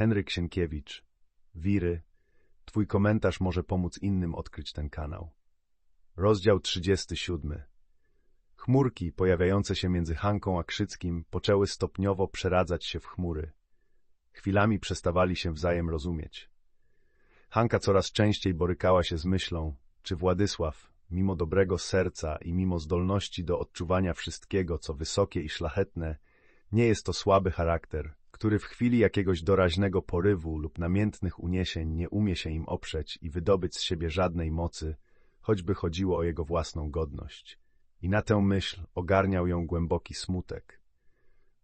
Henryk Sienkiewicz. Wiry. Twój komentarz może pomóc innym odkryć ten kanał. Rozdział 37. Chmurki pojawiające się między Hanką a Krzyckim poczęły stopniowo przeradzać się w chmury. Chwilami przestawali się wzajem rozumieć. Hanka coraz częściej borykała się z myślą, czy Władysław, mimo dobrego serca i mimo zdolności do odczuwania wszystkiego, co wysokie i szlachetne, nie jest to słaby charakter, który w chwili jakiegoś doraźnego porywu lub namiętnych uniesień nie umie się im oprzeć i wydobyć z siebie żadnej mocy, choćby chodziło o jego własną godność. I na tę myśl ogarniał ją głęboki smutek.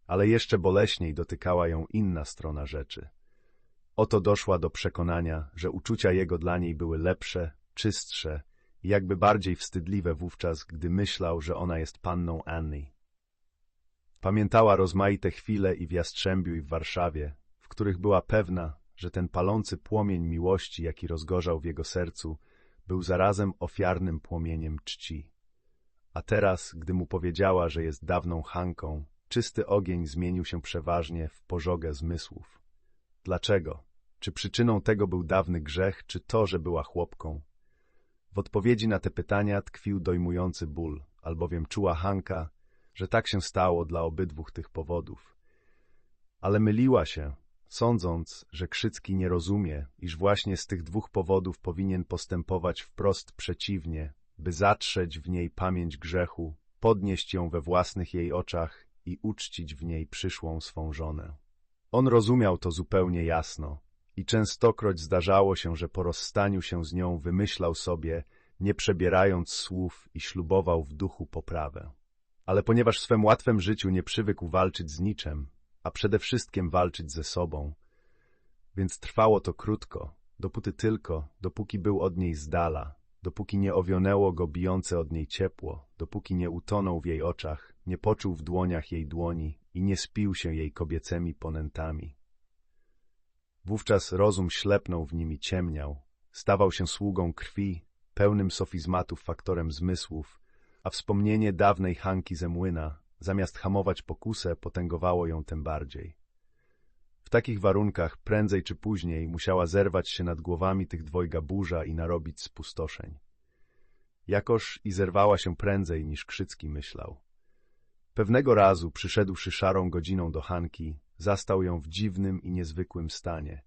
Ale jeszcze boleśniej dotykała ją inna strona rzeczy. Oto doszła do przekonania, że uczucia jego dla niej były lepsze, czystsze i jakby bardziej wstydliwe wówczas, gdy myślał, że ona jest panną Annie. Pamiętała rozmaite chwile i w Jastrzębiu i w Warszawie, w których była pewna, że ten palący płomień miłości, jaki rozgorzał w jego sercu, był zarazem ofiarnym płomieniem czci. A teraz, gdy mu powiedziała, że jest dawną Hanką, czysty ogień zmienił się przeważnie w pożogę zmysłów. Dlaczego? Czy przyczyną tego był dawny grzech, czy to, że była chłopką? W odpowiedzi na te pytania tkwił dojmujący ból, albowiem czuła Hanka, że tak się stało dla obydwóch tych powodów. Ale myliła się, sądząc, że Krzycki nie rozumie, iż właśnie z tych dwóch powodów powinien postępować wprost przeciwnie, by zatrzeć w niej pamięć grzechu, podnieść ją we własnych jej oczach i uczcić w niej przyszłą swą żonę. On rozumiał to zupełnie jasno i częstokroć zdarzało się, że po rozstaniu się z nią wymyślał sobie, nie przebierając słów i ślubował w duchu poprawę. Ale ponieważ w swym łatwym życiu nie przywykł walczyć z niczym, a przede wszystkim walczyć ze sobą, więc trwało to krótko, dopóty tylko, dopóki był od niej z dala, dopóki nie owionęło go bijące od niej ciepło, dopóki nie utonął w jej oczach, nie poczuł w dłoniach jej dłoni i nie spił się jej kobiecemi ponętami. Wówczas rozum ślepnął w nim i ciemniał, stawał się sługą krwi, pełnym sofizmatów faktorem zmysłów, a wspomnienie dawnej Hanki ze młyna, zamiast hamować pokusę, potęgowało ją tym bardziej. W takich warunkach prędzej czy później musiała zerwać się nad głowami tych dwojga burza i narobić spustoszeń. Jakoż i zerwała się prędzej niż Krzycki myślał. Pewnego razu, przyszedłszy szarą godziną do Hanki, zastał ją w dziwnym i niezwykłym stanie.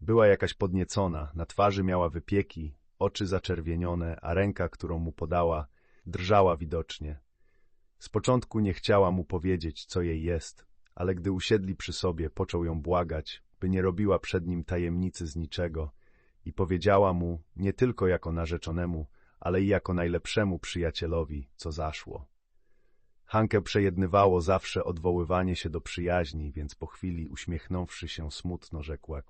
Była jakaś podniecona, na twarzy miała wypieki, oczy zaczerwienione, a ręka, którą mu podała, drżała widocznie. Z początku nie chciała mu powiedzieć, co jej jest, ale gdy usiedli przy sobie, począł ją błagać, by nie robiła przed nim tajemnicy z niczego i powiedziała mu, nie tylko jako narzeczonemu, ale i jako najlepszemu przyjacielowi, co zaszło. Hankę przejednywało zawsze odwoływanie się do przyjaźni, więc po chwili, uśmiechnąwszy się smutno, rzekła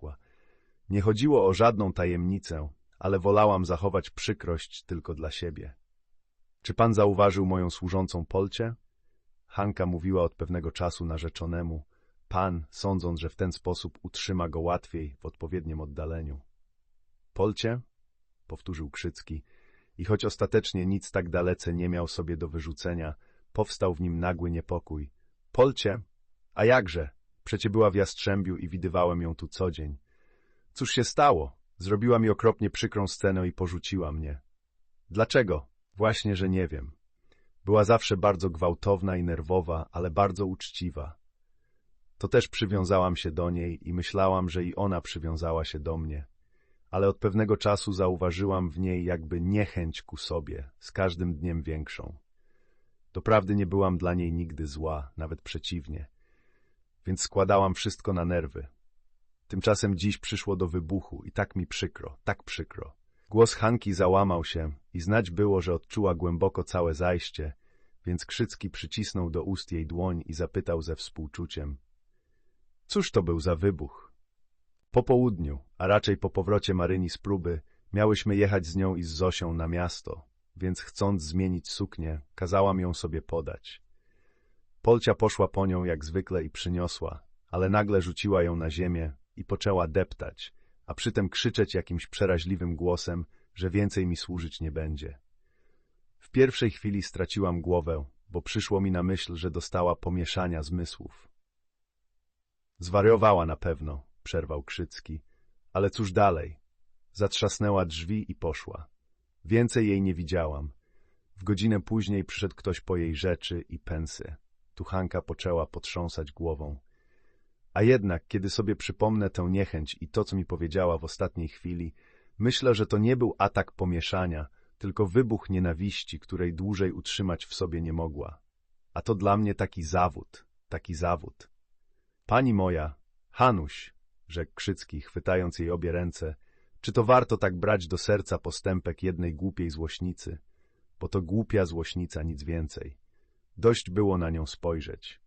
Nie chodziło o żadną tajemnicę, ale wolałam zachować przykrość tylko dla siebie. Czy pan zauważył moją służącą Polcie? Hanka mówiła od pewnego czasu narzeczonemu. Pan, sądząc, że w ten sposób utrzyma go łatwiej w odpowiednim oddaleniu. Polcie? Powtórzył Krzycki. I choć ostatecznie nic tak dalece nie miał sobie do wyrzucenia, powstał w nim nagły niepokój. Polcie? A jakże? Przecie była w Jastrzębiu i widywałem ją tu co dzień. Cóż się stało? Zrobiła mi okropnie przykrą scenę i porzuciła mnie. Dlaczego? Właśnie, że nie wiem. Była zawsze bardzo gwałtowna i nerwowa, ale bardzo uczciwa. To też przywiązałam się do niej i myślałam, że i ona przywiązała się do mnie. Ale od pewnego czasu zauważyłam w niej jakby niechęć ku sobie, z każdym dniem większą. Doprawdy nie byłam dla niej nigdy zła, nawet przeciwnie. Więc składałam wszystko na nerwy. Tymczasem dziś przyszło do wybuchu i tak mi przykro, tak przykro. Głos Hanki załamał się i znać było, że odczuła głęboko całe zajście, więc Krzycki przycisnął do ust jej dłoń i zapytał ze współczuciem. Cóż to był za wybuch? Po południu, a raczej po powrocie Maryni z próby, miałyśmy jechać z nią i z Zosią na miasto, więc chcąc zmienić suknię, kazałam ją sobie podać. Polcia poszła po nią jak zwykle i przyniosła, ale nagle rzuciła ją na ziemię i poczęła deptać, a przytem krzyczeć jakimś przeraźliwym głosem, że więcej mi służyć nie będzie. W pierwszej chwili straciłam głowę, bo przyszło mi na myśl, że dostała pomieszania zmysłów. Zwariowała na pewno, przerwał Krzycki. Ale cóż dalej? Zatrzasnęła drzwi i poszła. Więcej jej nie widziałam. W godzinę później przyszedł ktoś po jej rzeczy i pensy. Tu Hanka poczęła potrząsać głową. A jednak, kiedy sobie przypomnę tę niechęć i to, co mi powiedziała w ostatniej chwili, myślę, że to nie był atak pomieszania, tylko wybuch nienawiści, której dłużej utrzymać w sobie nie mogła. A to dla mnie taki zawód, taki zawód. Pani moja, Hanuś, rzekł Krzycki, chwytając jej obie ręce, czy to warto tak brać do serca postępek jednej głupiej złośnicy? Bo to głupia złośnica, nic więcej. Dość było na nią spojrzeć.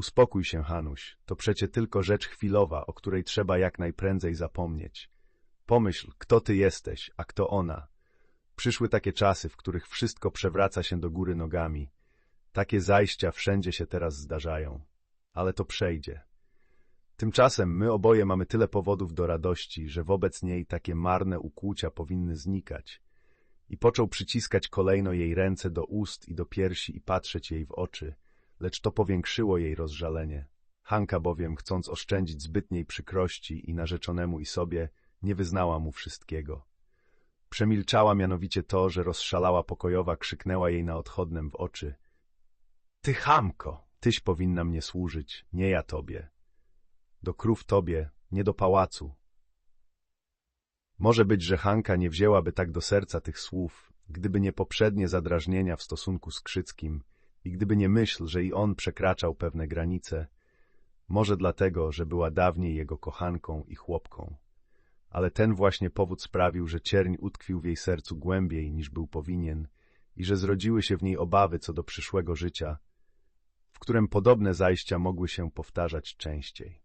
Uspokój się, Hanuś, to przecie tylko rzecz chwilowa, o której trzeba jak najprędzej zapomnieć. Pomyśl, kto ty jesteś, a kto ona. Przyszły takie czasy, w których wszystko przewraca się do góry nogami. Takie zajścia wszędzie się teraz zdarzają. Ale to przejdzie. Tymczasem my oboje mamy tyle powodów do radości, że wobec niej takie marne ukłucia powinny znikać. I począł przyciskać kolejno jej ręce do ust i do piersi i patrzeć jej w oczy, lecz to powiększyło jej rozżalenie. Hanka bowiem, chcąc oszczędzić zbytniej przykrości i narzeczonemu i sobie, nie wyznała mu wszystkiego. Przemilczała mianowicie to, że rozszalała pokojowa krzyknęła jej na odchodnem w oczy. Ty chamko, tyś powinna mnie służyć, nie ja tobie. Do krów tobie, nie do pałacu. Może być, że Hanka nie wzięłaby tak do serca tych słów, gdyby nie poprzednie zadrażnienia w stosunku z Krzyckim i gdyby nie myśl, że i on przekraczał pewne granice, może dlatego, że była dawniej jego kochanką i chłopką. Ale ten właśnie powód sprawił, że cierń utkwił w jej sercu głębiej niż był powinien i że zrodziły się w niej obawy co do przyszłego życia, w którym podobne zajścia mogły się powtarzać częściej.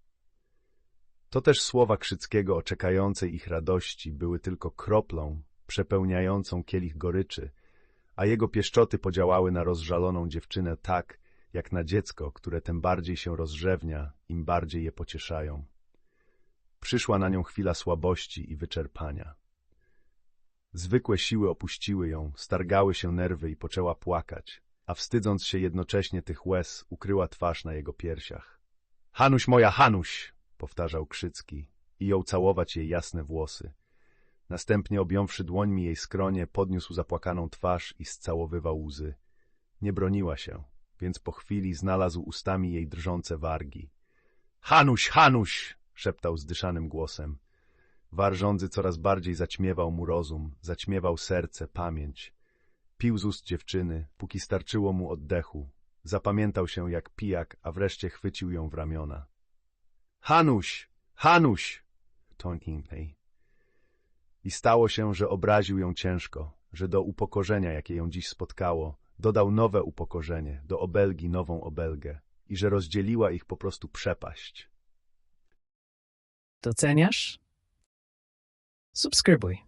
To też słowa Krzyckiego o czekającej ich radości były tylko kroplą przepełniającą kielich goryczy, a jego pieszczoty podziałały na rozżaloną dziewczynę tak, jak na dziecko, które tym bardziej się rozrzewnia, im bardziej je pocieszają. Przyszła na nią chwila słabości i wyczerpania. Zwykłe siły opuściły ją, stargały się nerwy i poczęła płakać, a wstydząc się jednocześnie tych łez, ukryła twarz na jego piersiach. Hanuś moja, Hanuś! powtarzał Krzycki i jął całować jej jasne włosy. Następnie objąwszy dłońmi jej skronie, podniósł zapłakaną twarz i scałowywał łzy. Nie broniła się, więc po chwili znalazł ustami jej drżące wargi. Hanuś, Hanuś! szeptał zdyszanym głosem. War żądzy coraz bardziej zaćmiewał mu rozum, zaćmiewał serce, pamięć. Pił z ust dziewczyny, póki starczyło mu oddechu. Zapamiętał się jak pijak, a wreszcie chwycił ją w ramiona. Hanuś! Hanuś! Tonkinknęli. I stało się, że obraził ją ciężko, że do upokorzenia, jakie ją dziś spotkało, dodał nowe upokorzenie, do obelgi nową obelgę i że rozdzieliła ich po prostu przepaść. Doceniasz? Subskrybuj.